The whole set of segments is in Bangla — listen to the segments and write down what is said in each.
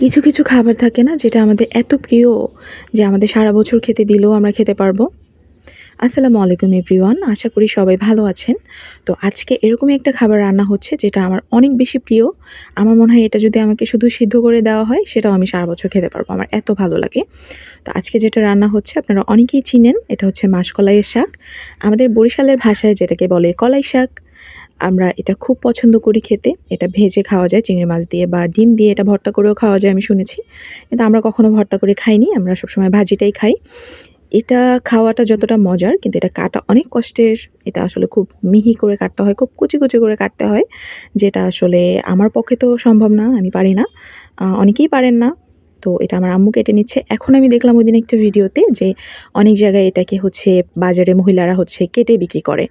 কিছু কিছু খাবার থাকে না যেটা আমাদের এত প্রিয় যে আমাদের সারা বছর খেতে দিলেও আমরা খেতে পারব। আসসালামু আলাইকুম এভরিওয়ান, আশা করি সবাই ভালো আছেন। তো আজকে এরকমই একটা খাবার রান্না হচ্ছে যেটা আমার অনেক বেশি প্রিয়। আমার মনে হয় এটা যদি আমাকে শুধু সিদ্ধ করে দেওয়া হয়, সেটাও আমি সারা বছর খেতে পারব। আমার এত ভালো লাগে। তো আজকে যেটা রান্না হচ্ছে, আপনারা অনেকেই চিনেন, এটা হচ্ছে মাসকলাইয়ের শাক। আমাদের বরিশালের ভাষায় যেটাকে বলে কলাই শাক। আমরা এটা খুব পছন্দ করি খেতে। এটা ভেজে খাওয়া যায়, চিংড়ি মাছ দিয়ে বা ডিম দিয়ে এটা ভর্তা করেও খাওয়া যায়, আমি শুনেছি। কিন্তু আমরা কখনো ভর্তা করে খাইনি, আমরা সবসময় ভাজিটাই খাই। এটা খাওয়াটা যতটা মজার, কিন্তু এটা কাটা অনেক কষ্টের। এটা আসলে খুব মিহি করে কাটতে হয়, খুব কুচি কুচি করে কাটতে হয়, যেটা আসলে আমার পক্ষে তো সম্ভব না, আমি পারি না। অনেকেই পারেন না, তো এটা আমার আম্মু কেটে নিচ্ছে। এখন আমি দেখলাম ওই দিন একটা ভিডিওতে যে অনেক জায়গায় এটাকে হচ্ছে বাজারে মহিলারা হচ্ছে কেটে বিক্রি করে।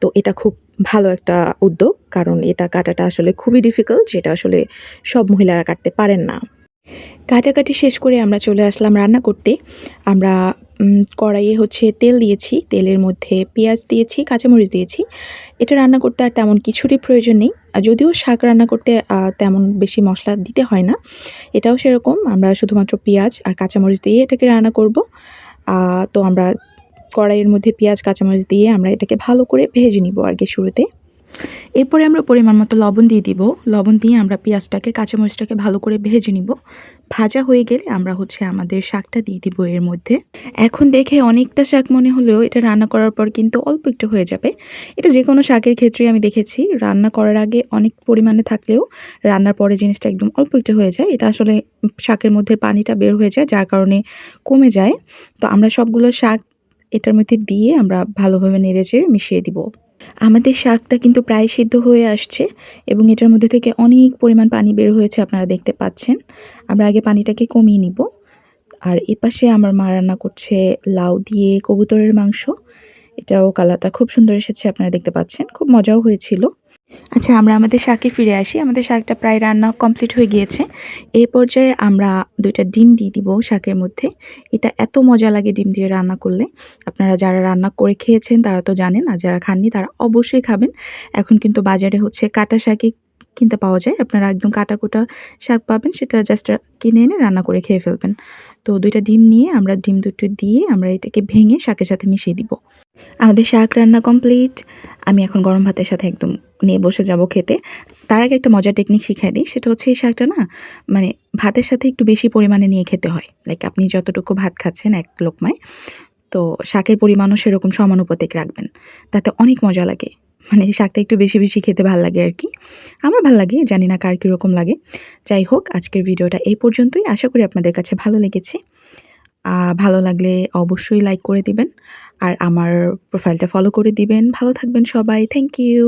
তো এটা খুব ভালো একটা উদ্যোগ, কারণ এটা কাটাটা আসলে খুবই ডিফিকাল্ট যেটা আসলে সব মহিলারা কাটতে পারেন না। কাটাকাটি শেষ করে আমরা চলে আসলাম রান্না করতে। আমরা কড়াইয়ে হচ্ছে তেল দিয়েছি। তেলের মধ্যে পেঁয়াজ দিয়েছি, কাঁচামরিচ দিয়েছি। এটা রান্না করতে আর তেমন কিছুরই প্রয়োজন নেই। যদিও শাক রান্না করতে তেমন বেশি মশলা দিতে হয় না। এটাও সেরকম। আমরা শুধুমাত্র পেঁয়াজ আর কাঁচামরিচ দিয়ে এটাকে রান্না করব। তো আমরা কড়াইয়ের মধ্যে পেঁয়াজ, কাঁচামরিচ দিয়ে আমরা এটাকে ভালো করে ভেজে নিব আর কি শুরুতে। এরপরে আমরা পরিমাণ মতো লবণ দিয়ে দিব। লবণ দিয়ে আমরা পেঁয়াজটাকে, কাঁচামরিচটাকে ভালো করে ভেজে নিব। ভাজা হয়ে গেলে আমরা হচ্ছে আমাদের শাকটা দিয়ে দিব এর মধ্যে। এখন দেখে অনেকটা শাক মনে হলেও এটা রান্না করার পর কিন্তু অল্প একটু হয়ে যাবে। এটা যে কোনো শাকের ক্ষেত্রে আমি দেখেছি, রান্না করার আগে অনেক পরিমাণে থাকলেও রান্নার পরে জিনিসটা একদম অল্প একটু হয়ে যায়। এটা আসলে শাকের মধ্যে পানিটা বের হয়ে যায়, যার কারণে কমে যায়। তো আমরা সবগুলো শাক এটার মধ্যে দিয়ে আমরা ভালোভাবে নেড়ে চেড়ে মিশিয়ে দিব। আমাদের শাকটা কিন্তু প্রায় সিদ্ধ হয়ে আসছে এবং এটার মধ্যে থেকে অনেক পরিমাণ পানি বের হয়েছে আপনারা দেখতে পাচ্ছেন। আমরা আগে পানিটাকে কমিয়ে নিব। আর এপাশে আমার মা রান্না করছে লাউ দিয়ে কবুতরের মাংস। এটাও কালারটা খুব সুন্দর এসেছে, আপনারা দেখতে পাচ্ছেন। খুব মজাও হয়েছিল। আচ্ছা আমরা আমাদের শাকে ফিরে আসি। আমাদের শাকটা প্রায় রান্না কমপ্লিট হয়ে গিয়েছে। এই পর্যায়ে আমরা দুইটা ডিম দিয়ে দিব শাকের মধ্যে। এটা এত মজা লাগে ডিম দিয়ে রান্না করলে। আপনারা যারা রান্না করে খেয়েছেন, তারা তো জানেন, আর যারা খাননি, তারা অবশ্যই খাবেন। এখন কিন্তু বাজারে হচ্ছে কাটা শাকই কিনতে পাওয়া যায়। আপনারা একদম কাটা কোটা শাক পাবেন, সেটা জাস্ট কিনে এনে রান্না করে খেয়ে ফেলবেন। তো দুইটা ডিম নিয়ে আমরা ডিম দুটো দিয়ে আমরা এটাকে ভেঙে শাকের সাথে মিশিয়ে দিব। আমাদের শাক রান্না কমপ্লিট। আমি এখন গরম ভাতের সাথে একদম নিয়ে বসে যাব খেতে। তার আগে একটা মজার টেকনিক শিখাই দিই। সেটা হচ্ছে এই শাকটা না মানে ভাতের সাথে একটু বেশি পরিমাণে নিয়ে খেতে হয়। লাইক আপনি যতটুকু ভাত খাচ্ছেন, এক লোকমায়, তো শাকের পরিমাণও সেরকম সমানুপাতিক রাখবেন। তাতে অনেক মজা লাগে। মানে শাকটা একটু বেশি বেশি খেতে ভালো লাগে আর কি। আমার ভালো লাগে, জানি না কার কীরকম লাগে। যাই হোক, আজকের ভিডিওটা এই পর্যন্তই। আশা করি আপনাদের কাছে ভালো লেগেছে। ভালো লাগলে অবশ্যই লাইক করে দিবেন। আর আমার প্রোফাইলটা ফলো করে দিবেন। ভালো থাকবেন সবাই। Thank you